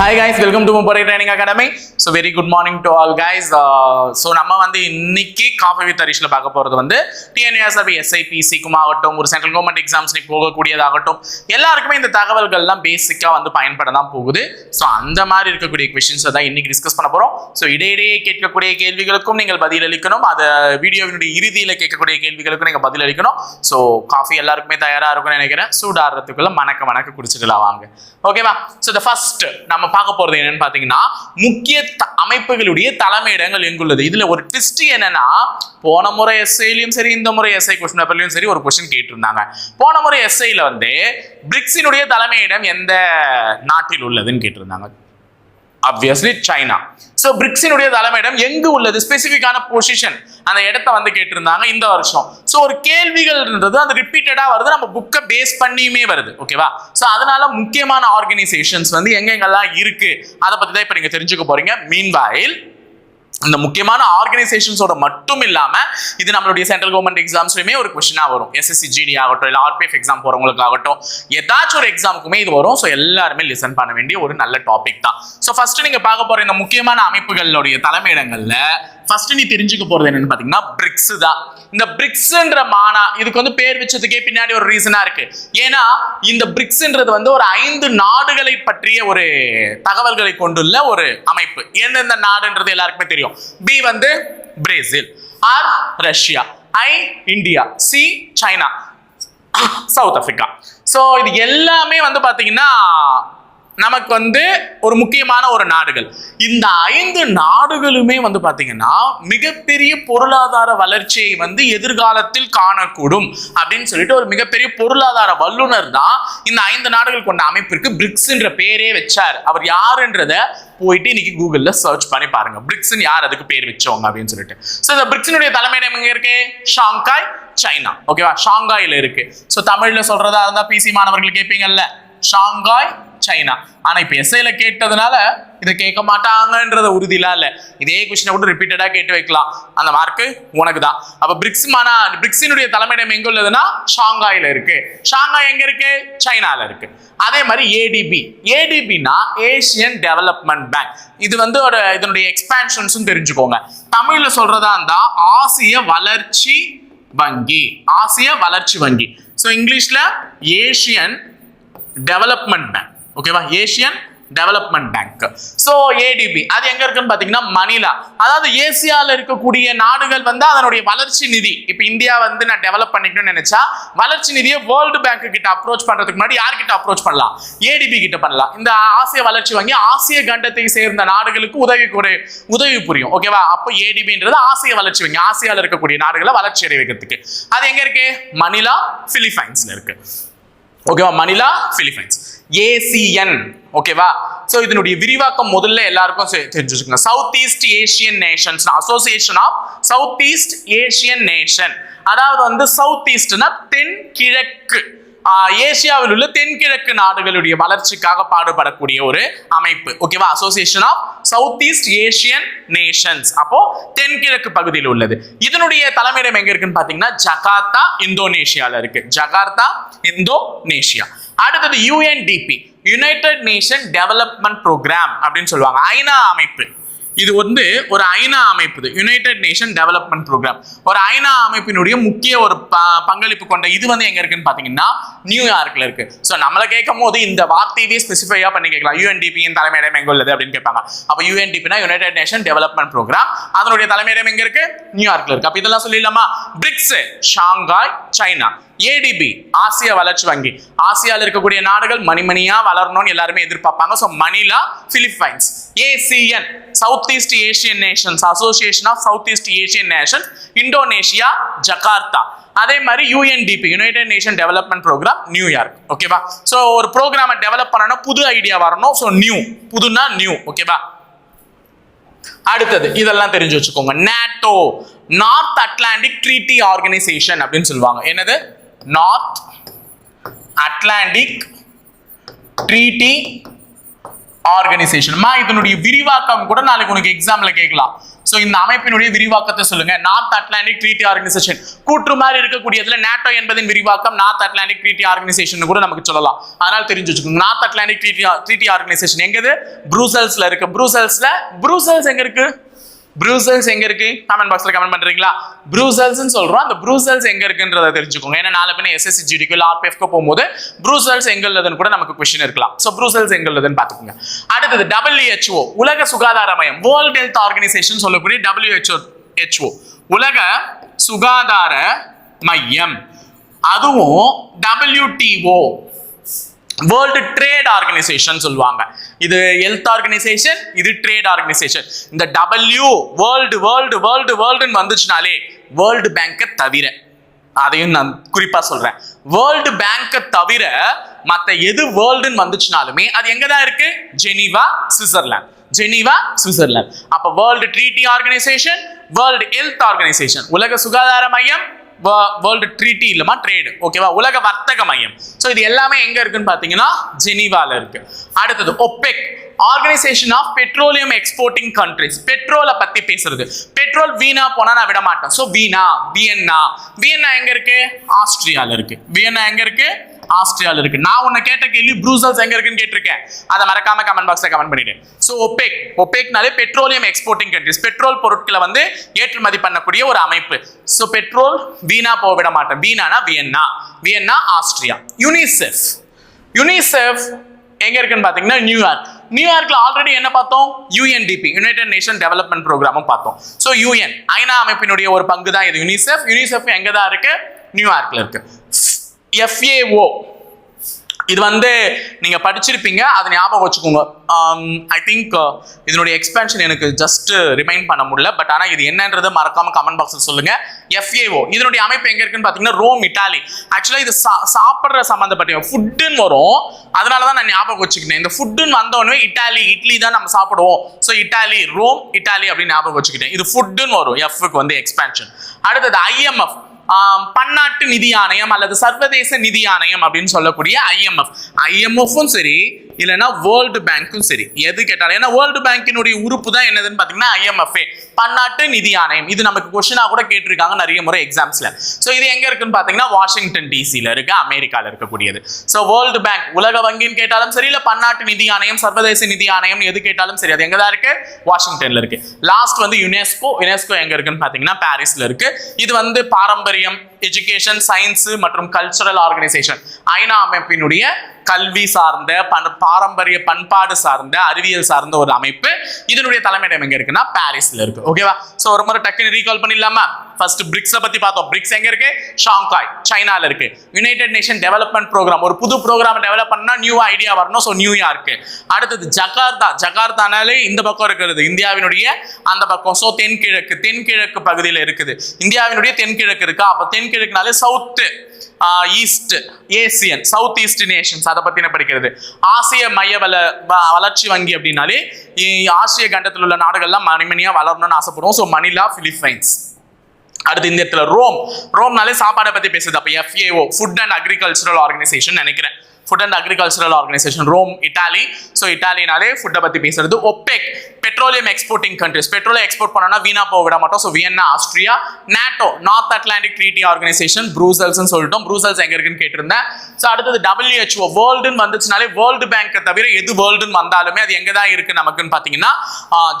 Hi guys welcome to Mupparai training academy so very good morning to all guys so நம்ம வந்து இன்னைக்கு coffee with ஹரிஷ்ல பார்க்க போகிறது வந்து டிஎன்ஏஎஸ்ஆர்பி எஸ்ஐபிசிக்கும் ஆகட்டும் ஒரு சென்ட்ரல் கவர்மெண்ட் எக்ஸாம்ஸ் போகக்கூடியதாகட்டும் எல்லாருக்குமே இந்த தகவல்கள்லாம் பேசிக்காக வந்து பயன்பட தான் போகுது. ஸோ அந்த மாதிரி இருக்கக்கூடிய கொஷின்ஸை தான் இன்னைக்கு டிஸ்கஸ் பண்ண போகிறோம் ஸோ இடையிடையே கேட்கக்கூடிய கேள்விகளுக்கும் நீங்கள் பதிலளிக்கணும் அது வீடியோவினுடைய இறுதியில் கேட்கக்கூடிய கேள்விகளுக்கும் நீங்கள் பதிலளிக்கணும் ஸோ காஃபி எல்லாருக்குமே தயாராக இருக்கும்னு நினைக்கிறேன். சூடாடுறதுக்குள்ள மணக்க மணக்க குடிச்சிடலாம் வாங்க. ஓகேவா ஸோ த ஃபர்ஸ்ட் நம்ம பார்க்க போறது என்னன்னு பாத்தீங்கன்னா முக்கிய அமைப்புகளுடைய தலைமையிடங்கள் எங்குள்ளது? இதுல ஒரு ட்விஸ்ட் என்னன்னா போன முறை எஸ்ஐலையும் சரி இந்த முறை எஸ்ஐ கொஸ்டின் பேப்பர்லையும் சரி ஒரு கொஸ்டின் கேட்டிருந்தாங்க. போன முறை எஸ்ஐல வந்து பிரிக்ஸினுடைய தலைமையிடம் எந்த நாட்டில் உள்ளதுன்னு கேட்டிருந்தாங்க. அப்வியஸ்லி சைனா ஸோ பிரிக்ஸினுடைய தலைமையிடம் எங்கு உள்ளது? ஸ்பெசிஃபிக்கான பொசிஷன் அந்த இடத்த வந்து கேட்டிருந்தாங்க இந்த வருஷம். ஸோ ஒரு கேள்விகள்ன்றது அந்த ரிப்பீட்டடாக வருது நம்ம புக்கை பேஸ் பண்ணியுமே வருது. ஓகேவா ஸோ அதனால முக்கியமான ஆர்கனைசேஷன்ஸ் வந்து எங்கெங்கெல்லாம் இருக்கு? அதை பற்றி தான் இப்போ நீங்கள் தெரிஞ்சுக்க போறீங்க. மீன்வாயில் இந்த முக்கியமான ஆர்கனைசேஷன்ஸோட மட்டும் இல்லாம இது நம்மளுடைய சென்ட்ரல் கவர்மெண்ட் எக்ஸாம்ஸ்லயுமே ஒரு கொஸ்டினா வரும். எஸ்எஸ்சி ஜிடி ஆகட்டும் இல்லை ஆர்பிஎஃப் எக்ஸாம் போறவங்களுக்கு ஆகட்டும் ஏதாச்சும் ஒரு எக்ஸாமுக்குமே இது வரும். ஸோ எல்லாருமே லிசன் பண்ண வேண்டிய ஒரு நல்ல டாபிக் தான். ஸோ ஃபர்ஸ்ட் நீங்க பார்க்க போற இந்த முக்கியமான அமைப்புகளுடைய தலைமையிடங்கள்ல ஃபர்ஸ்ட் நீ தெரிஞ்சுக்க போறது என்னன்னு பாத்தீங்கன்னா பிரிக்ஸ் தான். இந்த பிரிக்ஸ்ன்ற மானா இதுக்கு வந்து பேர் வச்சதுக்கே பின்னாடி ஒரு ரீசனா இருக்கு. ஏன்னா இந்த பிரிக்ஸ்ன்றது வந்து ஒரு ஐந்து நாடுகளை பற்றிய ஒரு தகவல்களை கொண்டுள்ள ஒரு அமைப்பு. எந்தெந்த நாடுன்றது எல்லாருக்குமே தெரியும். பி வந்து Brazil R Russia I India C China South Africa so இது எல்லாமே வந்து பாத்தீங்கன்னா நமக்கு வந்து ஒரு முக்கியமான ஒரு நாடுகள். இந்த ஐந்து நாடுகளுமே வந்து பார்த்தீங்கன்னா மிகப்பெரிய பொருளாதார வளர்ச்சியை வந்து எதிர்காலத்தில் காணக்கூடும் அப்படின்னு சொல்லிட்டு ஒரு மிகப்பெரிய பொருளாதார வல்லுனர் தான் இந்த ஐந்து நாடுகள் கொண்ட அமைப்பிற்கு பிரிக்ஸ்ன்ற பேரே வச்சார். அவர் யாருன்றத போயிட்டு இன்னைக்கு கூகுளில் சர்ச் பண்ணி பாருங்க. பிரிக்ஸ்னு யார் அதுக்கு பேர் வச்சவங்க அப்படின்னு சொல்லிட்டு. ஸோ இந்த பிரிக்ஸினுடைய தலைமையிடம் எங்க இருக்கு? Shanghai China. ஓகேவா ஷாங்காயில் இருக்கு. ஸோ தமிழில் சொல்றதா இருந்தால் பிசி மாணவர்கள் கேட்பீங்கல்ல ஷாங்காய் சைனா. ஆனா இப்ப எஸ்ஐல கேட்டதுனால இதை கேட்க மாட்டாங்கன்றத உறுதியெல்லாம் இல்ல. இதே கொஸ்டினை கூட ரிப்பீட்டடா கேட்டு வைக்கலாம். அந்த மார்க்கு உனக்கு தான். அப்ப பிரிக்ஸ் மானா பிரிக்ஸினுடைய தலைமையிடம் எங்க உள்ளதுன்னா ஷாங்காயில இருக்கு. ஷாங்காய் எங்க இருக்கு? சைனால இருக்கு. அதே மாதிரி ஏடிபி ஏடிபினா ஏசியன் டெவலப்மெண்ட் பேங்க் இது வந்து ஒரு இதனுடைய எக்ஸ்பான்ஷன்ஸும் தெரிஞ்சுக்கோங்க. தமிழ்ல சொல்றதா இருந்தா ஆசிய வளர்ச்சி வங்கி. ஆசிய வளர்ச்சி வங்கி. ஸோ இங்கிலீஷ்ல ஏசியன் டெவலப்மெண்ட் பேங்க் ஓகேவா Asian development bank so ADB அது எங்க இருக்குன்னு பார்த்தீங்கன்னா மணிலா அதாவது ஏசியாவில் இருக்கக்கூடிய நாடுகள் வந்து அதனுடைய வளர்ச்சி நிதி. இப்போ இந்தியா வந்து நான் டெவலப் பண்ணிக்கணும்னு நினைச்சா வளர்ச்சி நிதியை வேர்ல்டு பேங்க் கிட்ட அப்ரோச் பண்றதுக்கு முன்னாடி யார்கிட்ட அப்ரோச் பண்ணலாம்? ஏடிபி கிட்ட பண்ணலாம். இந்த ஆசிய வளர்ச்சி வங்கி ஆசிய கண்டத்தை சேர்ந்த நாடுகளுக்கு உதவி உதவி புரியும். ஓகேவா அப்போ ஏடிபின்றது ஆசிய வளர்ச்சி வங்கி ஆசியாவில் இருக்கக்கூடிய நாடுகளை வளர்ச்சி அடைய வைக்கிறதுக்கு அது எங்க இருக்கு? மணிலா பிலிப்பைன்ஸ்ல இருக்கு. ஓகேவா மணிலா பிலிப்பைன்ஸ் ஏசிஎன் ஓகேவா ஸோ இதனுடைய விரிவாக்கம் முதல்ல எல்லாருக்கும் செ- தெரிஞ்சு வச்சுக்கோங்க south east Asian nations association of south east Asian nation அதாவது வந்து சவுத் ஈஸ்ட்னா தென் கிழக்கு ஏசியாவில் உள்ள தென்கிழக்கு நாடுகளுடைய வளர்ச்சிக்காக பாடுபடக்கூடிய ஒரு அமைப்பு. ஓகேவா association of south east Asian nations அப்போ தென்கிழக்கு பகுதியில் உள்ளது. இதனுடைய தலைமையிடம் எங்க இருக்குன்னு பாத்தீங்கன்னா ஜகார்த்தா இந்தோனேஷியால இருக்கு. ஜகார்த்தா இந்தோனேஷியா அடுத்தது UNDP united nation development program அப்படின்னு சொல்லுவாங்க. ஐநா அமைப்பு. இது வந்து ஒரு ஐநா அமைப்பு. யுனைடெட் நேஷன் டெவலப்மெண்ட் ப்ரோக்ராம் ஒரு ஐநா அமைப்பினுடைய முக்கிய ஒரு ப- பங்களிப்பு கொண்ட இது வந்து எங்க இருக்குன்னு பாத்தீங்கன்னா நியூயார்க்ல இருக்கு. ஸோ நம்மள கேட்கும் போது இந்த வார்த்தையவே ஸ்பெசிஃபையா பண்ணி கேட்கலாம். யூஎன்டிபியின் தலைமையிடம் எங்க உள்ளது அப்படின்னு கேட்பாங்க. அப்போ யூஎன்டிபினா யுனைடெட் நேஷன் டெவலப்மெண்ட் ப்ரோக்ராம் அதனுடைய தலைமையிடம் எங்க இருக்கு? நியூயார்க்ல இருக்கு. அப்ப இதெல்லாம் சொல்லிடலாமா? பிரிக்ஸ் ஷாங்காய் சைனா ஏடிபி ஆசிய வளர்ச்சி வங்கி. ஆசியாவில் இருக்கக்கூடிய நாடுகள் மணிமணியா வளரணும்னு எல்லாருமே எதிர்பார்ப்பாங்க. So Manila Philippines ASEAN south east Asian nations association of south east Asian nation Indonesia Jakarta அதே மாதிரி UNDP united nation development program New York ஓகேவா ஸோ ஒரு ப்ரோக்ராமை டெவலப் பண்ணணும் புது ஐடியா வரணும். ஸோ நியூ புதுனா நியூ ஓகேவா அடுத்தது இதெல்லாம் தெரிஞ்சு வச்சுக்கோங்க. NATO north Atlantic treaty organization அப்படின்னு சொல்லுவாங்க. என்னது? நார்த் அட்லாண்டிக் ட்ரீட்டி ஆர்கனைசேஷன் மா இதனுடைய விரிவாக்கம் கூட நாளைக்கு உனக்கு எக்ஸாம்ல கேட்கலாம். ஸோ இந்த அமைப்பினுடைய விரிவாக்கத்தை சொல்லுங்க. நார்த் அட்லாண்டிக் ட்ரீட்டி ஆர்கனைசேஷன் கூற்று மாதிரி இருக்கக்கூடியதுல நாட்டோ என்பதின் விரிவாக்கம் நார்த் அட்லாண்டிக் ட்ரீட்டி ஆர்கனைசேஷன் கூட நமக்கு சொல்லலாம். அதனால தெரிஞ்சு வச்சுக்கோங்க. North Atlantic treaty treaty organization எங்கது? ப்ரூசல்ஸ்ல இருக்கு. ப்ரூசல்ஸ்ல ப்ரூசல்ஸ் எங்க இருக்கு? ப்ரூசல்ஸ் எங்க இருக்கு? கமெண்ட் பாக்ஸ்ல கமெண்ட் பண்றீங்களா? ப்ரூசல்ஸ் சொல்றோம். அந்த ப்ரூசல்ஸ் எங்க இருக்குன்றத தெரிஞ்சுக்கோங்க. ஏன்னா நாலு பேர் எஸ்எஸ்சி ஜிடிக்கு ஆர்பிஎஃப்க்கு போகும்போது ப்ரூசல்ஸ் எங்க உள்ளதுன்னு கூட நமக்கு கொஸ்டின் இருக்கலாம். ஸோ ப்ரூசல்ஸ் எங்க உள்ளதுன்னு பாத்துக்கோங்க அடுத்தது டபிள்யூஹெச்ஓ உலக சுகாதார மையம். வேர்ல்ட் ஹெல்த் ஆர்கனைசேஷன் சொல்லக்கூடிய டபிள்யூஹெச்ஓ ஹெச்ஓ உலக சுகாதார மையம். அதுவும் டபிள்யூடிஓ வேர்ல்டு ட்ரேட் ஆர்கனைசேஷன் சொல்லுவாங்க. இது ஹெல்த் ஆர்கனைசேஷன் இது ட்ரேட் ஆர்கனைசேஷன் இந்த டபிள்யூ வேர்ல்டு வேர்ல்டு வேர்ல்டு வேர்ல்டுன்னு வந்துச்சுனாலே வேர்ல்டு பேங்கை தவிர அதையும் நான் குறிப்பா சொல்றேன். வேர்ல்டு பேங்கை தவிர மற்ற எது வேர்ல்டுன்னு வந்துச்சுனாலுமே அது எங்க தான் இருக்கு? Geneva Switzerland. Geneva Switzerland. அப்ப world treaty organization world health organization உலக சுகாதார மையம் வேர்ல்டு ட்ரீட்டி இல்லமா ட்ரேடு ஓகேவா உலக வர்த்தக மையம். ஸோ இது எல்லாமே எங்க இருக்குன்னு பாத்தீங்கன்னா ஜெனீவால இருக்கு. அடுத்தது OPEC organization of petroleum exporting countries பெட்ரோலை பத்தி பேசுறது. பெட்ரோல் வீணா போனா நான் விட மாட்டேன் ஸோ வீணா வியன்னா வியன்னா எங்க இருக்கு? ஆஸ்திரியால இருக்கு. வியன்னா எங்க இருக்கு? ஆஸ்திரியால இருக்கு. நான் உன்னை கேட்ட கேள்வி ப்ரூசல்ஸ் எங்க இருக்குன்னு கேட்டிருக்கேன். அதை மறக்காம கமெண்ட் பாக்ஸ்ல கமெண்ட் பண்ணிடு. ஸோ ஒபேக் ஒபேக்னாலே பெட்ரோலியம் எக்ஸ்போர்ட்டிங் கண்ட்ரிஸ் பெட்ரோல் பொருட்களை வந்து ஏற்றுமதி பண்ணக்கூடிய ஒரு அமைப்பு. ஸோ பெட்ரோல் வீணா போக விட மாட்டேன். வீணானா Vienna. Vienna Austria. UNICEF UNICEF எங்க இருக்குன்னு பாத்தீங்கன்னா நியூயார்க் நியூயார்க்ல ஆல்ரெடி என்ன பார்த்தோம்? யூஎன்டிபி யுனைடெட் நேஷன் டெவலப்மெண்ட் ப்ரோக்ராமும் பார்த்தோம். ஸோ யூஎன் ஐநா அமைப்பினுடைய ஒரு பங்கு தான் இது. யுனிசெஃப் யூனிசெஃப் எங்க தான் இருக்கு நியூயார்க்ல இருக்கு. எஃப்ஏஓ இது வந்து நீங்க படிச்சிருப்பீங்க அதை ஞாபகம் வச்சுக்கோங்க. Um, ஐ திங்க் uh, இதனுடைய எக்ஸ்பென்ஷன் எனக்கு ஜஸ்ட் ரிமைண்ட் பண்ண முடியல பட் ஆனால் இது என்னன்றதை மறக்காம கமெண்ட் பாக்ஸில் சொல்லுங்க. எஃப்ஏஓ இதனுடைய அமைப்பு எங்க இருக்குன்னு பாத்தீங்கன்னா ரோம் இட்டாலி ஆக்சுவலா இது சா- சாப்பிட்ற சம்மந்தப்பட்ட ஃபுட்டுன்னு வரும். அதனால தான் நான் ஞாபகம் வச்சுக்கிட்டேன். இந்த ஃபுட்டுன்னு வந்தோடனே இட்டாலி இட்லி தான் நம்ம சாப்பிடுவோம். ஸோ இட்டாலி ரோம் இட்டாலி அப்படின்னு ஞாபகம் வச்சுக்கிட்டேன். இது ஃபுட்டுன்னு வரும் எஃப்க்கு வந்து எக்ஸ்பென்ஷன் அடுத்தது ஐஎம்எஃப் பன்னாட்டு நிதி ஆணையம் அல்லது சர்வதேச நிதி ஆணையம் அப்படின்னு சொல்லக்கூடிய ஐஎம்எஃப் ஐஎம்எஃப்பும் சரி இல்லைன்னா வேர்ல்டு பேங்க்கும் சரி. எது கேட்டாலும். ஏன்னா வேர்ல்டு பேங்கினுடைய உறுப்பு தான் என்னதுன்னு பார்த்தீங்கன்னா ஐஎம்எஃப்ஏ பன்னாட்டு நிதி ஆணையம். இது நமக்கு கொஸ்டினாக கூட கேட்டிருக்காங்க நிறைய முறை எக்ஸாம்ஸில் ஸோ இது எங்கே இருக்குன்னு பார்த்தீங்கன்னா வாஷிங்டன் டிசியில் இருக்கு. அமெரிக்காவில் இருக்கக்கூடியது. ஸோ வேர்ல்டு பேங்க் உலக வங்கின்னு கேட்டாலும் சரி இல்லை பன்னாட்டு நிதி ஆணையம் சர்வதேச நிதி ஆணையம் எது கேட்டாலும் சரி அது எங்கே தான் இருக்கு? வாஷிங்டனில் இருக்கு. லாஸ்ட் வந்து யுனெஸ்கோ யுனெஸ்கோ எங்கே இருக்குன்னு பார்த்தீங்கன்னா பாரிஸில் இருக்கு. இது வந்து பாரம்பரியம் எஜுகேஷன் சயின்ஸ் மற்றும் கல்ச்சுரல் ஆர்கனைசேஷன் ஐநா அமைப்பினுடைய கல்வி சார்ந்த பண் பாரம்பரிய பண்பாடு சார்ந்த அறிவியல் சார்ந்த ஒரு அமைப்பு. இதனுடைய தலைமையிடம் எங்க இருக்குன்னா பாரிஸ்ல இருக்கு. ஓகேவா சோ ஒரு முறை டக்குன்னு ரீகால் பண்ணிடலாமா? ஃபர்ஸ்ட் பிரிக்ஸ பத்தி பார்த்தோம். பிரிக்ஸ் எங்க இருக்கு? ஷாங்காய் சைனால இருக்கு. யுனைடெட் நேஷன் டெவலப்மெண்ட் ப்ரோக்ராம் ஒரு புது ப்ரோக்ராம் டெவலப் பண்ணா நியூ ஐடியா வரணும். ஸோ நியூயார்க் அடுத்தது ஜகார்த்தா. ஜகார்த்தானாலே இந்த பக்கம் இருக்கிறது. இந்தியாவினுடைய அந்த பக்கம். ஸோ தென்கிழக்கு. தென்கிழக்கு பகுதியில் இருக்குது. இந்தியாவினுடைய தென்கிழக்கு இருக்கா? அப்போ தென்கிழக்குனாலே south east Asian south east nations அதை பத்தின படிக்கிறது? ஆசிய மைய வள வளர்ச்சி வங்கி அப்படின்னாலே ஆசிய கண்டத்தில் உள்ள நாடுகள்லாம் மணிமணியாக வளரணும்னு ஆசைப்படுவோம். ஸோ மணிலா பிலிப்பைன்ஸ் அடுத்து இந்த இடத்துல ரோம். ரோம்னாலே சாப்பாடை பத்தி பேசுது. அப்ப FAO food and agricultural organization நினைக்கிறேன். Food and agricultural organization Rome Italy. So இட்டாலினாலே ஃபுட்டை பத்தி பேசுறது OPEC petroleum exporting countries petroleum export பண்ணோம்னா வீணா போக விட மாட்டோம். So Vienna Austria NATO north Atlantic treaty organization Brussels சொல்லிட்டோம். ப்ரூசல்ஸ் எங்க இருக்குன்னு கேட்டிருந்தேன். ஸோ அடுத்தது டபிள்யூஹெச்ஓ வேர்ல்டுன்னு வந்துச்சுனாலே வேர்ல்டு பேங்க்கை தவிர எது வேர்ல்டுன்னு வந்தாலுமே அது எங்க தான் இருக்கு நமக்குன்னு பார்த்தீங்கன்னா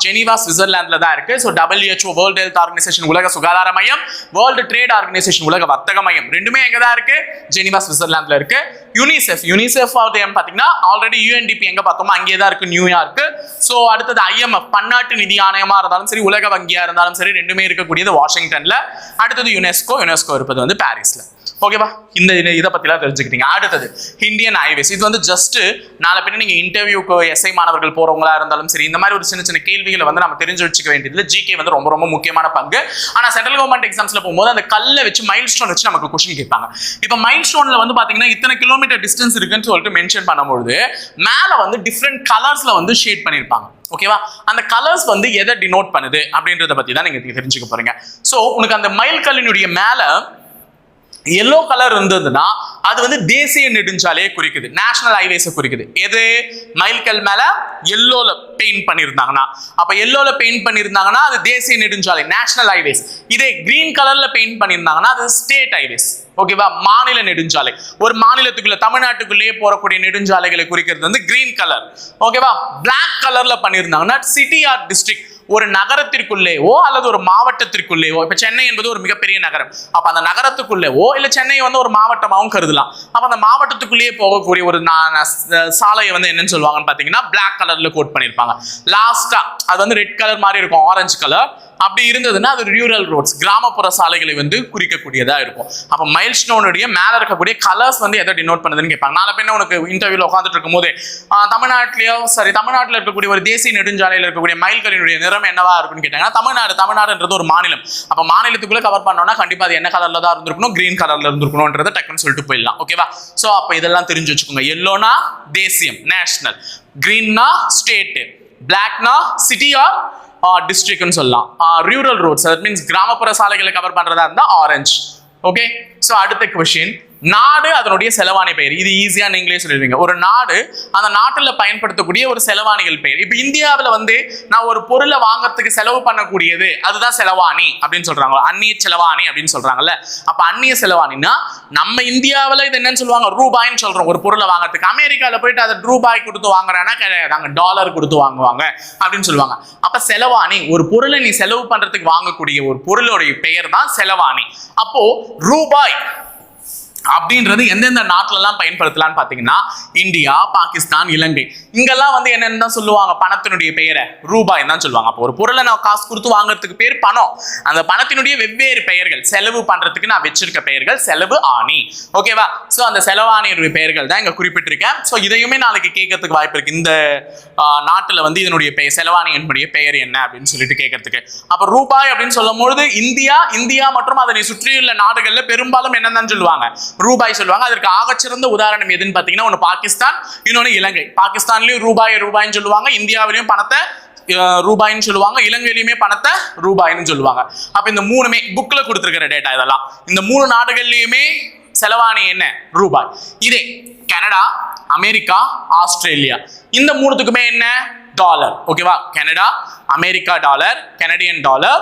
ஜெனீவா சுவிட்சர்லாந்துல தான் இருக்கு. So WHO world health organization உலக சுகாதார மையம். வேர்ல்டு ட்ரேட் ஆர்கனைசேஷன் உலக வர்த்தக மையம். ரெண்டுமே எங்க தான் இருக்கு? ஜெனீவா சுவிட்சர்லாந்துல இருக்கு. யூனிசெஃப் யூனிசெஃப் பார்த்தீங்கன்னா ஆல்ரெடி யூஎன்டிபி எங்க பார்த்தோமோ அங்கேயே தான் இருக்கு நியூயார்க் ஸோ அடுத்தது ஐஎம்எஃப் பன்னாட்டு நிதி ஆணையமா இருந்தாலும் சரி உலக வங்கியா இருந்தாலும் சரி ரெண்டுமே இருக்கக்கூடியது வாஷிங்டன்ல. அடுத்தது யுனெஸ்கோ யுனெஸ்கோ இருப்பது வந்து பாரிஸ்ல. ஓகேவா இந்த இதை- இதை தெரிஞ்சுக்கிட்டீங்க. அடுத்தது இந்தியன் ஹைவேஸ் இது வந்து ஜஸ்ட் நாளை பின்ன நீங்கள் இன்டர்வியூக்கு எஸ்ஐ மாணவர்கள் போகிறவங்களா இருந்தாலும் சரி இந்த மாதிரி ஒரு சின்ன சின்ன கேள்விகளை வந்து நம்ம தெரிஞ்சு வச்சுக்க வேண்டியது ஜிகே வந்து ரொம்ப ரொம்ப முக்கியமான பங்கு. ஆனால் சென்ட்ரல் கவர்மெண்ட் எக்ஸாம்ஸில் போகும்போது அந்த கல்லை வச்சு மைல் ஸ்டோன் வச்சு நமக்கு கொஸ்டின் கேட்பாங்க. இப்போ மைல் ஸ்டோனில் வந்து பார்த்தீங்கன்னா இத்தனை கிலோமீட்டர் டிஸ்டன்ஸ் இருக்குன்னு சொல்லிட்டு மென்ஷன் பண்ணும்பொழுது மேலே வந்து டிஃப்ரெண்ட் கலர்ஸில் வந்து ஷேட் பண்ணியிருப்பாங்க ஓகேவா அந்த கலர்ஸ் வந்து எதை டினோட் பண்ணுது அப்படின்றத பற்றி தான் நீங்கள் தெரிஞ்சுக்க போறீங்க. ஸோ உனக்கு அந்த மைல் கல்லினுடைய மேலே எல்லோ கலர் இருந்ததுன்னா அது வந்து தேசிய நெடுஞ்சாலையை குறிக்குது. நேஷனல் ஹைவேஸை குறிக்குது. எது? மைல்கல் மேல எல்லோல பெயிண்ட் பண்ணியிருந்தாங்கன்னா அப்ப எல்லோல பெயிண்ட் பண்ணியிருந்தாங்கன்னா அது தேசிய நெடுஞ்சாலை நேஷனல் ஹைவேஸ் இதே கிரீன் கலர்ல பெயிண்ட் பண்ணியிருந்தாங்கன்னா அது ஸ்டேட் ஹைவேஸ் ஓகேவா மாநில நெடுஞ்சாலை. ஒரு மாநிலத்துக்குள்ள தமிழ்நாட்டுக்குள்ளேயே போறக்கூடிய நெடுஞ்சாலைகளை குறிக்கிறது வந்து கிரீன் கலர் ஓகேவா பிளாக் கலர்ல பண்ணியிருந்தாங்கன்னா சிட்டி ஆர் டிஸ்ட்ரிக்ட் ஒரு நகரத்திற்குள்ளேவோ அல்லது ஒரு மாவட்டத்திற்குள்ளேவோ இப்ப சென்னை என்பது ஒரு மிகப்பெரிய நகரம். அப்ப அந்த நகரத்துக்குள்ளேவோ இல்ல சென்னை வந்து ஒரு மாவட்டமாகவும் கருதலாம். அப்ப அந்த மாவட்டத்துக்குள்ளேயே போகக்கூடிய ஒரு சாலையை வந்து என்னன்னு சொல்லுவாங்கன்னு பாத்தீங்கன்னா பிளாக் கலர்ல கோட் பண்ணிருப்பாங்க. லாஸ்டா அது வந்து ரெட் கலர் மாதிரி இருக்கும் ஆரஞ்சு கலர் அப்படி இருந்ததுன்னா அது ரூரல் ரோட்ஸ் கிராமப்புற சாலைகளை வந்து குறிக்கக்கூடியதா இருக்கும். அப்ப மைல் ஸ்டோனுடைய மேல இருக்கக்கூடிய கலர்ஸ் வந்து எதை டினோட் பண்ணுதுன்னு கேட்பாங்க. நாளை பின்ன உனக்கு இன்டர்வியூல உட்காந்துட்டு இருக்கும் போது தமிழ்நாட்டிலயோ சரி தமிழ்நாட்டில் இருக்கக்கூடிய ஒரு தேசிய நெடுஞ்சாலையில் இருக்கக்கூடிய மைல்களினுடைய நிறம் என்னவா இருக்குன்னு கேட்டாங்கன்னா தமிழ்நாடு தமிழ்நாடுன்றது ஒரு மாநிலம். அப்ப மாநிலத்துக்குள்ள கவர் பண்ணோம்னா கண்டிப்பா அது என்ன கலர்ல தான் இருந்திருக்கணும் கிரீன் கலர்ல இருந்திருக்கணும்ன்றத டக்குன்னு சொல்லிட்டு போயிடலாம். ஓகேவா சோ அப்ப இதெல்லாம் தெரிஞ்சு வச்சுக்கோங்க. எல்லோனா தேசியம் நேஷனல் கிரீன்னா ஸ்டேட்டு பிளாக்னா சிட்டி ஆர் டிஸ்ட்ரிக்ட்னு சொல்லலாம். ரூரல் ரோட்ஸ் தட் மீன்ஸ் கிராமப்புற சாலைகளை கவர் பண்றதா இருந்தால் ஆரஞ்சு ஓகே ஸோ அடுத்த கொஷின் நாடு அதனுடைய செலவாணி பெயர். இது ஈஸியான நீங்களே சொல்லிடுவீங்க. ஒரு நாடு அந்த நாட்டில் பயன்படுத்தக்கூடிய ஒரு செலவாணிகள் பெயர். இப்போ இந்தியாவில் வந்து நான் ஒரு பொருளை வாங்குறதுக்கு செலவு பண்ணக்கூடியது அதுதான் செலவாணி அப்படின்னு சொல்றாங்க. அந்நிய செலவாணி அப்படின்னு சொல்றாங்கல்ல. அப்ப அந்நிய செலவாணின்னா நம்ம இந்தியாவில் இது என்னன்னு சொல்லுவாங்க? ரூபாய்ன்னு சொல்றோம். ஒரு பொருளை வாங்குறதுக்கு. அமெரிக்காவில் போயிட்டு அதை ரூபாய் கொடுத்து வாங்குறேன்னா கிடையாது. டாலர் கொடுத்து வாங்குவாங்க அப்படின்னு சொல்லுவாங்க. அப்ப செலவாணி ஒரு பொருளை நீ செலவு பண்றதுக்கு வாங்கக்கூடிய ஒரு பொருளுடைய பெயர் தான் செலவாணி. அப்போ ரூபாய் அப்படின்றது எந்தெந்த நாட்டிலலாம் பயன்படுத்தலாம்னு பார்த்தீங்கன்னா இந்தியா பாகிஸ்தான் இலங்கை. இங்கெல்லாம் வந்து என்னென்னு தான் சொல்லுவாங்க? பணத்தினுடைய பெயரை. ரூபாய் தான் சொல்லுவாங்க. அப்போ ஒரு பொருளை நான் காசு கொடுத்து வாங்குறதுக்கு பேர் பணம். அந்த பணத்தினுடைய வெவ்வேறு பெயர்கள். செலவு பண்றதுக்கு நான் வச்சிருக்க பெயர்கள் செலவு ஆணி. ஓகேவா ஸோ அந்த செலவாணியுடைய பெயர்கள் தான் இங்கே குறிப்பிட்டிருக்கேன். ஸோ இதையுமே நாளைக்கு கேட்கறதுக்கு வாய்ப்பு இருக்கு. இந்த நாட்டில் வந்து இதனுடைய பெயர் செலவாணியினுடைய பெயர் என்ன அப்படின்னு சொல்லிட்டு கேட்கறதுக்கு. அப்போ ரூபாய் அப்படின்னு சொல்லும்பொழுது இந்தியா இந்தியா மற்றும் அதனை சுற்றியுள்ள நாடுகளில் பெரும்பாலும் என்னன்னு சொல்லுவாங்க? ரூபாய் சொல்லுவாங்க. அதற்கு ஆகச்சிறந்த உதாரணம் எதுன்னு பார்த்தீங்கன்னா ஒன்று பாகிஸ்தான் இன்னொன்று இலங்கை. பாகிஸ்தான்லேயும் ரூபாய் ரூபாய்ன்னு சொல்லுவாங்க. இந்தியாவிலையும் பணத்தை ரூபாய்ன்னு சொல்லுவாங்க. இலங்கையிலுமே பணத்தை ரூபாய்ன்னு சொல்லுவாங்க. அப்ப இந்த மூணுமே புக்ல கொடுத்துருக்கிற டேட்டா இதெல்லாம். இந்த மூணு நாடுகள்லயுமே செலவானி என்ன? ரூபாய். இதே கனடா அமெரிக்கா ஆஸ்திரேலியா. இந்த மூணுத்துக்குமே என்ன? டாலர் ஓகேவா Canada America dollar Canadian dollar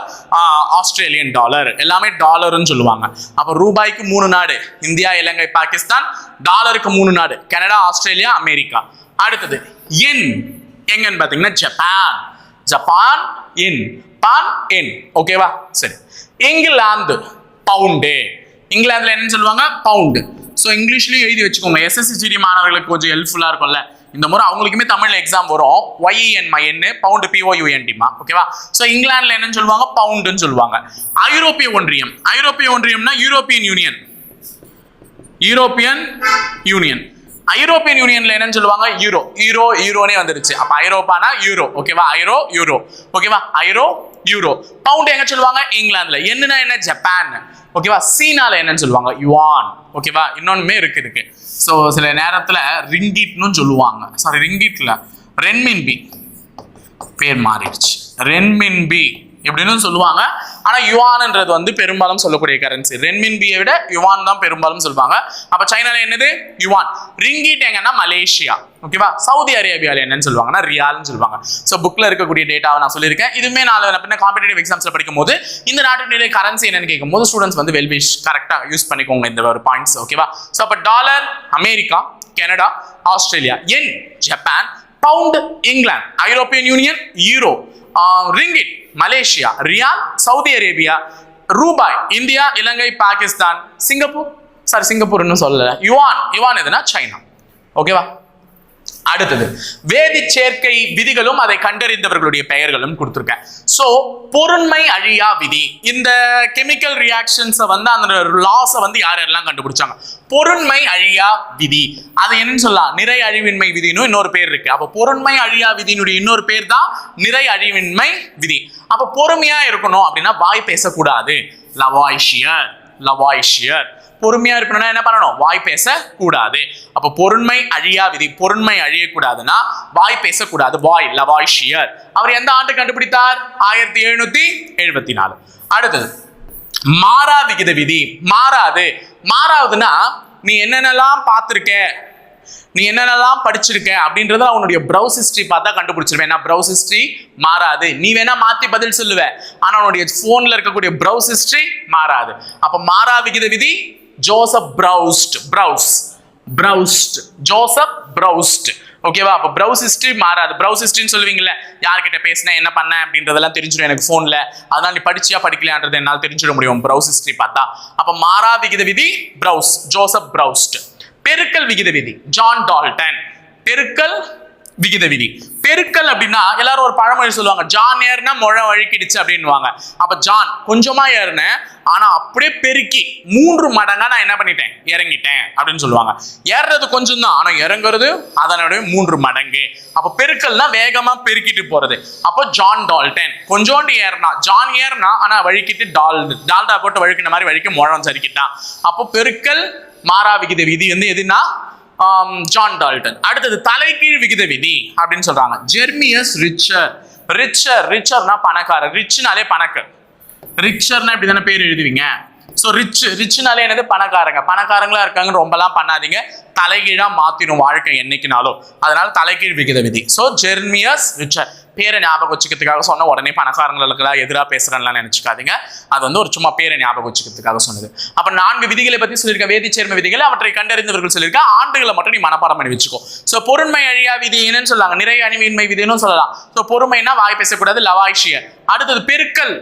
Australian dollar எல்லாமே டாலர்னு சொல்லுவாங்க. அப்போ ரூபாய்க்கு மூணு நாடு. இந்தியா இலங்கை பாகிஸ்தான் டாலருக்கு மூணு நாடு. கனடா ஆஸ்திரேலியா அமெரிக்கா அடுத்தது என் எங்கன்னு பார்த்தீங்கன்னா ஜப்பான் ஜப்பான் என் பான் என் ஓகேவா சரி. இங்கிலாந்து பவுண்டு இங்கிலாந்துல என்னன்னு சொல்லுவாங்க? பவுண்டு ஸோ இங்கிலீஷ்லயும் எழுதி வச்சுக்கோங்க. எஸ்எஸ்சிஜிடி மாணவர்களுக்கு கொஞ்சம் ஹெல்ப்ஃபுல்லா இருக்கும்ல. இந்த முறை அவங்களுக்குமே தமிழ்ல எக்ஸாம் வரும். ஒய்என் மைஎன் பவுண்டு பிஓயூஎன்டிமா ஓகேவா ஸோ இங்கிலாந்துல என்னன்னு சொல்லுவாங்க? பவுண்டுன்னு சொல்லுவாங்க. ஐரோப்பிய ஒன்றியம். ஐரோப்பிய ஒன்றியம்னா European union European union European யூனியன்ல என்னன்னு சொல்லுவாங்க? யூரோ யூரோ யூரோனே வந்துருச்சு. அப்ப ஐரோப்பானா? யூரோ ஓகேவா ஐரோ யூரோ ஓகேவா ஐரோ யூரோ பவுண்ட் எங்க சொல்லுவாங்க? இங்கிலாந்துல. என்னன்னா என்ன? ஜப்பான் ஓகேவா சீனால என்னன்னு சொல்லுவாங்க. யுவான் ஓகேவா இன்னொன்னுமே இருக்கு இதுக்கு. ஸோ சில நேரத்தில் ரிங்கிட்னு சொல்லுவாங்க. சாரி ரிங்கிட்ல. ரென்மின்பி பேர் மாறிடுச்சு. ரென்மின்பி இப்படின்னு சொல்லுவாங்க. ஆனா யுவான்ன்றது வந்து பெரும்பாலும் சொல்லக்கூடிய கரன்சி ரென்மின்பியை விட யுவான் தான் பெரும்பாலும் சொல்லுவாங்க. அப்ப சைனால என்னது? யுவான். ரிங்கிட் எங்கன்னா மலேசியா. ஓகேவா சவுதி அரேபியாவில் என்னன்னு சொல்லுவாங்கன்னா ரியால்னு சொல்லுவாங்க. ஸோ புக்ல இருக்கக்கூடிய டேட்டாவை நான் சொல்லியிருக்கேன். இதுவுமே நான் பின்ன காம்படிட்டிவ் எக்ஸாம்ஸ்ல படிக்கும் போது இந்த நாட்டினுடைய கரன்சி என்னன்னு கேட்கும் போது ஸ்டூடெண்ட்ஸ் வந்து வெல்விஷ் கரெக்டாக யூஸ் பண்ணிக்கோங்க இந்த ஒரு பாயிண்ட்ஸ் ஓகேவா ஸோ அப்போ dollar America Canada Australia yen Japan pound England European union euro ringgit Malaysia riyal Saudi Arabia ரூபாய் இந்தியா இலங்கை பாகிஸ்தான் சிங்கப்பூர். சாரி சிங்கப்பூர்னு சொல்லல. யுவான் யுவான் எதுனா சைனா. ஓகேவா அடுத்தது. வேதி சேர்க்கை விதிகளும் அதை கண்டறிந்தவர்களுடைய பெயர்களும் கொடுத்துருக்கேன். ஸோ பொருண்மை அழியா விதி. இந்த கெமிக்கல் ரியாக்ஷன்ஸை வந்து அந்த லாஸை வந்து யார் யாரெல்லாம் கண்டுபிடிச்சாங்க? பொருண்மை அழியா விதி. அது என்னன்னு சொல்லலாம்? நிறை அழிவின்மை விதின்னு இன்னொரு பேர் இருக்கு. அப்போ பொருண்மை அழியா விதியினுடைய இன்னொரு பேர் தான் நிறை அழிவின்மை விதி. அப்போ பொறுமையா இருக்கணும் அப்படின்னா வாய் பேசக்கூடாது. லவாய்ஷியர் லவாய்ஷியர் பொறுமையா இருக்கணும்னா என்ன பண்ணணும்? வாய் பேச கூடாது அப்ப பொருண்மை அழியா விதி. பொருண்மை அழியக்கூடாதுன்னா வாய் பேசக்கூடாது. வாய் லவாய்ஷியர் அவர் எந்த ஆண்டு கண்டுபிடித்தார்? ஆயிரத்தி எழுநூத்தி எழுபத்தி நாலு அடுத்தது மாறா விகித விதி. மாறாது. மாறாதுன்னா நீ என்னென்னலாம் பார்த்துருக்க? நீ என்னென்னலாம் படிச்சிருக்க? அப்படின்றத உன்னுடைய ப்ரௌஸ் ஹிஸ்ட்ரி பார்த்தா கண்டுபிடிச்சிருவேன் ஏன்னா ப்ரௌஸ் ஹிஸ்ட்ரி மாறாது. நீ வேணா மாத்தி பதில் சொல்லுவ. ஆனா உன்னுடைய போன்ல இருக்கக்கூடிய ப்ரௌஸ் ஹிஸ்ட்ரி மாறாது. அப்ப மாறா விகித விதி Joseph Proust Proust Proust Joseph Proust ஓகேவா அப்போ ப்ரௌஸ் ஹிஸ்ட்ரி மாறாது. ப்ரௌஸ் ஹிஸ்ட்ரின்னு சொல்லுவீங்கல்ல யார்கிட்ட பேசினேன் என்ன பண்ணேன் அப்படின்றதெல்லாம் தெரிஞ்சிடும் எனக்கு ஃபோனில் அதனால் நீ படிச்சியா படிக்கலையான்றது என்னால் தெரிஞ்சிட முடியும் ப்ரௌஸ் ஹிஸ்ட்ரி பார்த்தா. அப்போ மாறா விகித விதி ப்ரௌஸ் ஜோசப் ப்ரௌஸ்ட் பெருக்கல் விகித விதி ஜான் டால்டன் பெருக்கல் விகித விதி பெருக்கல் அப்படின்னா எல்லாரும் ஒரு பழமொழி சொல்லுவாங்க. ஜான் ஏறுனா முழை வழுக்கிடுச்சு அப்படின்னுவாங்க. அப்ப ஜான் கொஞ்சமா ஏறினேன் ஆனா அப்படியே பெருக்கி மூன்று மடங்கா நான் என்ன பண்ணிட்டேன்? இறங்கிட்டேன் அப்படின்னு சொல்லுவாங்க. ஏறுறது கொஞ்சம் தான் ஆனா இறங்குறது அதனுடைய மூன்று மடங்கு. அப்ப பெருக்கல்னா வேகமா பெருக்கிட்டு போறது. அப்போ ஜான் டால்டன். கொஞ்சோண்டு ஏறினா ஜான் ஏறினா ஆனா வழுக்கிட்டு டால் டால்டா போட்டு வழுக்கின மாதிரி வழுக்கி முழம் சரிக்கிட்டான். அப்போ பெருக்கல் மாறா விகித விதி வந்து எதுனா ஜான் டால்டன். அடுத்தது தலைகீழ் விகித விதி அப்படின்னு சொல்றாங்க. ஜெர்மியஸ் ரிச்சர். ரிச்சர் ரிச்சர்னா பணக்காரர். ரிச்னாலே பணக்கர் ரிச்சர்னா இப்படி தானே பேர் எழுதுவீங்க? ஸோ ரிச் ரிச்னாலே என்னது? பணக்காரங்க. பணக்காரங்களா இருக்காங்கன்னு ரொம்பலாம் பண்ணாதீங்க. தலைகீழா மாத்திரும் வாழ்க்கை என்னைக்குனாலும். அதனால தலைகீழ் விகித விதி. ஸோ ஜெர்மியஸ் ரிச்சர் பேரை ஞாபகம் வச்சுக்கிறதுக்காக சொன்ன உடனே பணக்காரங்களுக்கெல்லாம் எதிராக பேசுறேன்லாம் நினைச்சுக்காதீங்க. அது வந்து ஒரு சும்மா பேரை ஞாபகம் வச்சுக்கிறதுக்காக சொன்னது. அப்போ நான்கு விதிகளை பத்தி சொல்லியிருக்க வேதி சேர்ம விதிகளை அவற்றை கண்டறிந்தவர்கள் சொல்லியிருக்க ஆண்டுகளை மட்டும் நீ மனப்பாடம் பண்ணி வச்சுக்கோ. ஸோ பொருண்மை அழியா விதி என்னன்னு சொல்லாங்க. நிறைய அணிவின்மை விதின்னு சொல்லலாம். ஸோ பொறுமைனா வாய் பேசக்கூடாது லவாய்ஷிய. அடுத்தது பெருக்கல்.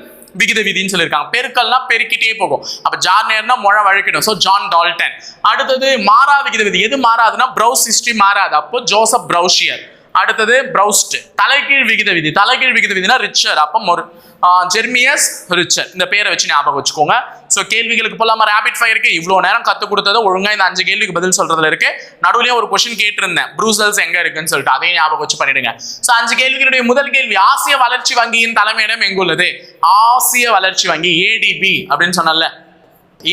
விகித விதின்னு சொல்லியிருக்காங்க. பெருக்கல்னா பெருக்கிட்டே போகும். அப்போ ஜான் நேர்னா முழ வழக்கிடும். ஸோ ஜான் டால்டன் அடுத்தது மாறா விகித விதி. எது மாறாதுன்னா ப்ரௌஸ் ஹிஸ்ட்ரி மாறாது. அப்போ ஜோசப் ப்ரௌஷியர் அடுத்தது ப்ரௌஸ்ட். தலைகீழ் விகித விதி. தலைகீழ் விகித விதினா ரிச்சர். அப்போ மொரு ஜெர்மியஸ் ரிச்சர். இந்த பேரை வச்சு ஞாபகம் வச்சுக்கோங்க. ஸோ கேள்விகளுக்கு போலாமா? ரேபிட் ஃபயருக்கு இவ்வளோ நேரம் கற்றுக் கொடுத்தது ஒழுங்காக இந்த அஞ்சு கேள்விக்கு பதில் சொல்றதுல இருக்கு. நடுவுலயே ஒரு கொஸ்டின் கேட்டிருந்தேன். ப்ரூசல்ஸ் எங்க இருக்குன்னு சொல்லிட்டு. அதையும் ஞாபகம் வச்சு பண்ணிடுங்க. ஸோ அஞ்சு கேள்விகளுடைய முதல் கேள்வி ஆசிய வளர்ச்சி வங்கியின் தலைமையிடம் எங்குள்ளது ஆசிய வளர்ச்சி வங்கி ஏடிபி அப்படின்னு சொன்னல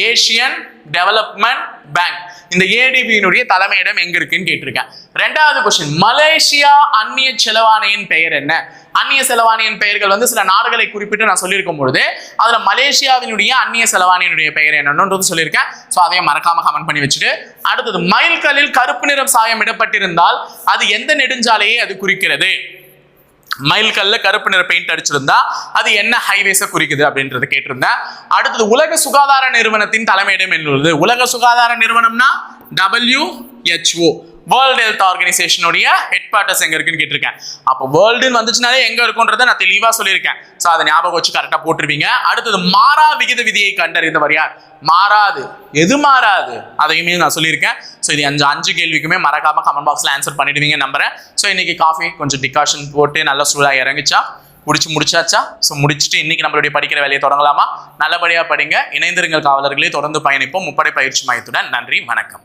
ஏசியன் டெவலப்மெண்ட் பேங்க் இந்த ஏடிபியினுடைய தலைமையிடம் எங்க இருக்குன்னு கேட்டிருக்கேன். ரெண்டாவது கொஸ்டின் மலேசியா அந்நிய செலவாணையின் பெயர் என்ன? அந்நிய செலவாணியின் பெயர்கள் வந்து சில நாடுகளை குறிப்பிட்டு நான் சொல்லியிருக்கும் பொழுது அதுல மலேசியாவினுடைய அந்நிய செலவாணியினுடைய பெயர் என்னன்றது சொல்லியிருக்கேன். ஸோ அதையும் மறக்காம கமெண்ட் பண்ணி வச்சுட்டு அடுத்தது மைல்கல்லில் கருப்பு நிறம் சாயம் இடப்பட்டிருந்தால் அது எந்த நெடுஞ்சாலையை அது குறிக்கிறது? மைல்கல்ல கருப்பு நிற பெயிண்ட் அடிச்சிருந்தா அது என்ன ஹைவேஸை குறிக்குது அப்படின்றத கேட்டிருந்தேன். அடுத்தது உலக சுகாதார நிறுவனத்தின் தலைமையிடம் என்னுள்ளது. உலக சுகாதார நிறுவனம்னா WHO வேர்ல்டு ஹெல்த் ஆர்கனைசேஷனுடைய ஹெட் குவார்ட்டர்ஸ் எங்க இருக்குன்னு கேட்டிருக்கேன். அப்போ வேர்ல்டுன்னு வந்துச்சுனாலே எங்க இருக்குன்றதை நான் தெளிவா சொல்லியிருக்கேன். ஸோ அதை ஞாபகம் வச்சு கரெக்டாக போட்டுருவீங்க. அடுத்தது மாறா விகித விதியை கண்டறிந்தவர் யார்? மாறாது. எது மாறாது? அதையுமே நான் சொல்லியிருக்கேன். ஸோ இது அஞ்சு அஞ்சு கேள்விக்குமே மறக்காம கமெண்ட் பாக்ஸ்ல ஆன்சர் பண்ணிடுவீங்க நம்புறேன். ஸோ இன்னைக்கு காஃபி கொஞ்சம் டிகாஷன் போட்டு நல்லா சூடாக இறங்குச்சா? முடிச்சு முடிச்சாச்சா? ஸோ முடிச்சுட்டு இன்னைக்கு நம்மளுடைய படிக்கிற வேலையை தொடங்கலாமா? நல்லபடியாக படிங்க. இணைந்திருங்கள் காவலர்களே. தொடர்ந்து பயணிப்போம். முப்படை பயிற்சி மையத்துடன் நன்றி. வணக்கம்.